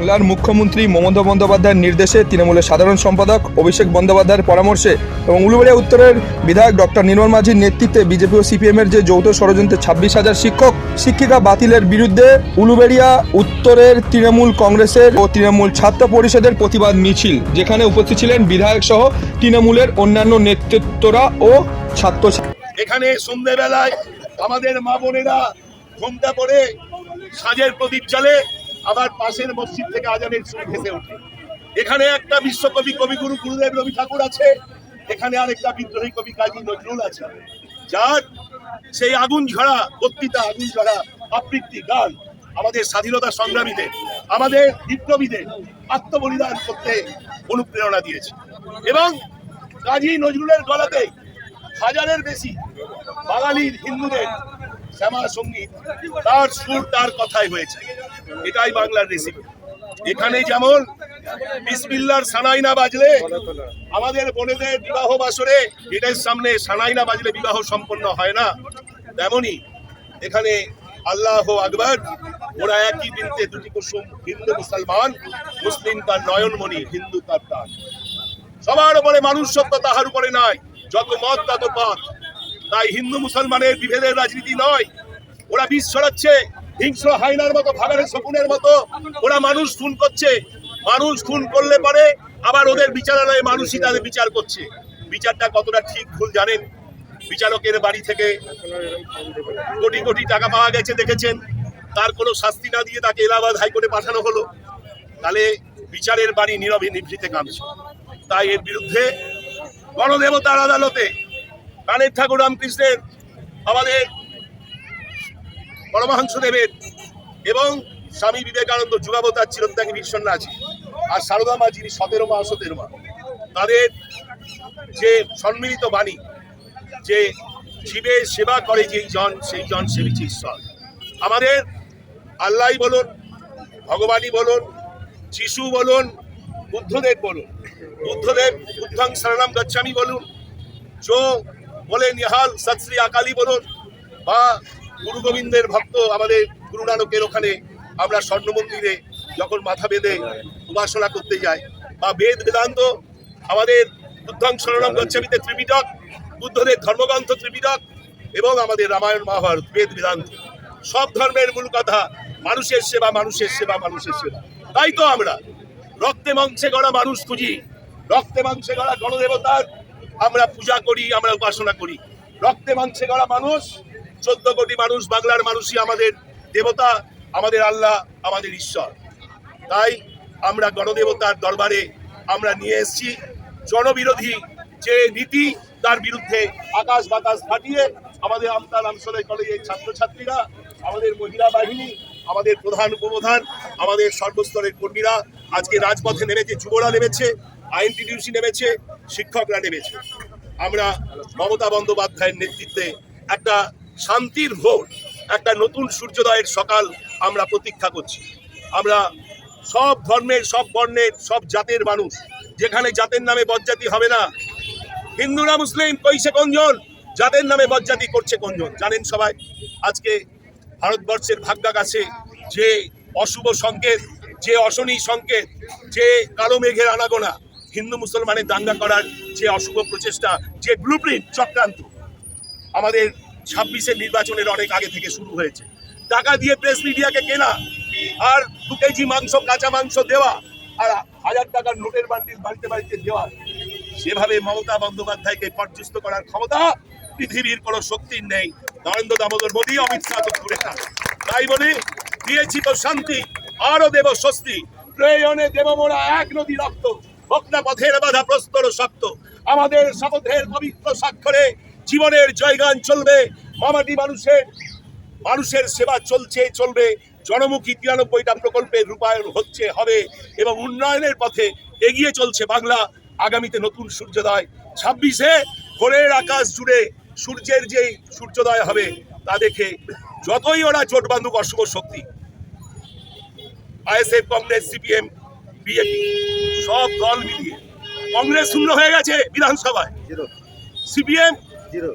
বাংলার মুখ্যমন্ত্রী মমতা বন্দ্যোপাধ্যায়ের নির্দেশে তৃণমূলের সাধারণ সম্পাদক অভিষেক বন্দ্যোপাধ্যায়ের পরামর্শে এবং উলুবেড়িয়া উত্তরের বিধায়ক ডক্টর নির্মল মাঝির নেতৃত্বে বিজেপি ও সিপিএমের যে যৌথ ষড়যন্ত্রে ছাব্বিশ হাজার শিক্ষক, শিক্ষিকা বাতিলের বিরুদ্ধে উলুবেড়িয়া উত্তরের তৃণমূল কংগ্রেসের ও তৃণমূল ছাত্র পরিষদের প্রতিবাদ মিছিল, যেখানে উপস্থিত ছিলেন বিধায়ক সহ তৃণমূলের অন্যান্য নেতৃত্বরা ও ছাত্র এখানে সন্ধ্যেবেলায় আমাদের মা বোনেরা ঘুমটা পড়ে সাজের প্রদীপ জ্বালে আবার পাশের মসজিদ থেকে আজানের সুর ভেসে ওঠে। এখানে একটা বিশ্বকবি কবিগুরু গুরুদেব রবি ঠাকুর আছে, এখানে আরেকটা বিদ্রোহী কবি কাজী নজরুল আছে। যার সেই আগুন ঝরা, বক্তৃতা, আগুন ঝরা, আবৃত্তি, গান আমাদের স্বাধীনতা সংগ্রামীদের, আমাদের বিপ্লবীদের আত্মবলিদান করতে অনুপ্রেরণা দিয়েছে। এবং কাজী নজরুলের গলাতে হাজারের বেশি বাঙালির হিন্দুদের শ্যামা সংগীত তার সুর, তার কথাই হয়েছে। এটাই বাংলার রেসিপি এখানে যেমন বিসমিল্লার সানাই না বাজলে, আমাদের বোনেদের বিবাহ বাসরে এটার সামনে সানাই না বাজলে বিবাহ সম্পন্ন হয় না। তেমনি এখানে আল্লাহ আকবর, ওরা একই বিনতে দুটি কুসুম, হিন্দু, মুসলমান, মুসলিম তার নয়নমণি, হিন্দু তার প্রাণ সবার উপরে মানুষ সত্য তাহার উপরে নাই, যত মত তত পথ তাই হিন্দু মুসলমানের বিভেদের রাজনীতি নয়। ওরা বিষ ছড়াচ্ছে, হিংস্র হাইনার মতো ভাগাড়ের শকুনের মতো। ওরা মানুষ খুন করছে। মানুষ খুন করলে পরে আবার ওদের বিচারালয়ে মানুষই তাদের বিচার করছে। বিচারটা কতটা ঠিক ভুল জানেন? বিচারকের বাড়ি থেকে কোটি কোটি টাকা পাওয়া গেছে, দেখেছেন? তার কোনো শাস্তি না দিয়ে তাকে এলাহাবাদ হাইকোর্টে পাঠানো হলো। তাহলে বিচারের বাড়ি নীরবে নিভৃতে কাঁদছে। তাই এর বিরুদ্ধে গণদেবতার আদালতে কানের ঠাকুর রামকৃষ্ণের আমাদের পরমহংস দেবের এবং স্বামী বিবেকানন্দ যুগাবতার চিরত্যাগী বিশ্বন্যাসী আর সারদা মা যিনি সতেরো মা সতেরো মা, তাদের যে সম্মিলিত বাণী, যে জীবে সেবা করে যেই জন, সেই জন সেবিছে ঈশ্বর। আমাদের আল্লাহ বলুন, ভগবানই বলুন, যিশু বলুন, বুদ্ধদেব বলুন, বুদ্ধদেব, বুদ্ধং শরণম গচ্ছামি বলুন জো বলেন ইহাল সৎ শ্রী আকালি বলুন, বা গুরু গোবিন্দের ভক্ত আমাদের গুরু নানকের ওখানে আমরা স্বর্ণ মন্দিরে যখন মাথা বেঁধে উপাসনা করতে যাই, বা বেদ বেদান্ত আমাদের বুদ্ধং শরণম গচ্ছামিতে ত্রিপিটক বুদ্ধদের ধর্মগ্রন্থ ত্রিপিটক এবং আমাদের রামায়ণ মহাভারত বেদ বেদান্ত। সব ধর্মের মূল কথা, মানুষের সেবা মানুষের সেবা মানুষের সেবা। তাই তো আমরা রক্তে মাংসে গড়া মানুষ খুঁজি, রক্তে মাংসে গড়া গণদেবতার আমরা পূজা করি, আমরা উপাসনা করি। রক্তে মাংসে গড়া মানুষ চোদ্দ কোটি মানুষ, বাংলার মানুষই আমাদের দেবতা, আমাদের আল্লাহ, আমাদের ঈশ্বর। তাই আমরা গণদেবতার দরবারে আমরা নিয়ে এসেছি। জনবিরোধী যে নীতি, তার বিরুদ্ধে আকাশ বাতাস ফাটিয়ে আমাদের আমতাল আমসলের কলেজের ছাত্রছাত্রীরা, আমাদের মহিলা বাহিনী, আমাদের প্রধান উপপ্রধান, আমাদের সর্বস্তরের কর্মীরা আজকে রাজপথে নেমেছে, যুবরা নেমেছে আইনটিডিউসি নেমেছে, শিক্ষকরা নেমেছে। আমরা মমতা বন্দ্যোপাধ্যায়ের নেতৃত্বে একটা শান্তির ভোট একটা নতুন সূর্যোদয়ের সকাল আমরা প্রতীক্ষা করছি। আমরা সব ধর্মের, সব বর্ণের, সব জাতের মানুষ, যেখানে জাতের নামে বজ্জাতি হবে না, হিন্দুরা, মুসলিম কইছে কোনজন জাতের নামে বজ্জাতি করছে কোনজন জানেন সবাই, আজকে ভারতবর্ষের ভাগ্যাকাশে যে অশুভ সংকেত, যে অশনি সংকেত, যে কালো মেঘের আনাগোনা, হিন্দু মুসলমানের দাঙ্গা করার যে অশুভ প্রচেষ্টা, যে ব্লুপ্রিন্ট চক্রান্ত, আমাদের ছাব্বিশের নির্বাচনের অনেক আগে থেকে শুরু হয়েছে। টাকা দিয়ে প্রেস মিডিয়াকে কেনা আর দু কেজি মাংস, কাঁচা মাংস দেওয়া আর হাজার টাকার নোটের বান্ডিল বাড়িতে বাড়িতে দেওয়া। সেভাবে মমতা বন্দ্যোপাধ্যায়কে পর্যস্ত করার ক্ষমতা পৃথিবীর কোনো শক্তির নেই। নরেন্দ্র দামোদর মোদী, অমিত শাহ তো দূরে থাক। তাই বলি দিয়েছি তো শান্তি আরও দেব স্বস্তি। প্রয়োজনে দেব মোরা এক নদী রক্ত। না পথের বাধা প্রস্তর শক্ত। আমাদের শপথের পবিত্র স্বাক্ষরে জীবনের জয়গান চলবে। মামাটি মানুষের মানুষের সেবা চলছে চলবে। জনমুখী তিরানব্বইটা প্রকল্পের রূপায়ণ হচ্ছে হবে এবং উন্নয়নের পথে এগিয়ে চলছে বাংলা। আগামীতে নতুন সূর্যোদয়। ছাব্বিশে ভোরের আকাশ জুড়ে সূর্যের যে সূর্যোদয় হবে তা দেখে যতই ওরা জোট বান্ধব অশুভ শক্তি। আইএসএফ কংগ্রেস সিপিএম বিজেপি সব দল মিলিয়ে। কংগ্রেস শূন্য হয়ে গেছে বিধানসভায়। সিপিএম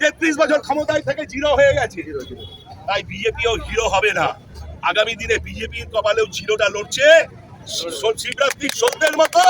তেত্রিশ বছর ক্ষমতায় থেকে জিরো হয়ে গেছে। তাই বিজেপিও হিরো হবে না। আগামী দিনে বিজেপির কপালেও জিরোটা লড়ছে। শিবরাত্রির সন্ধ্যের মতো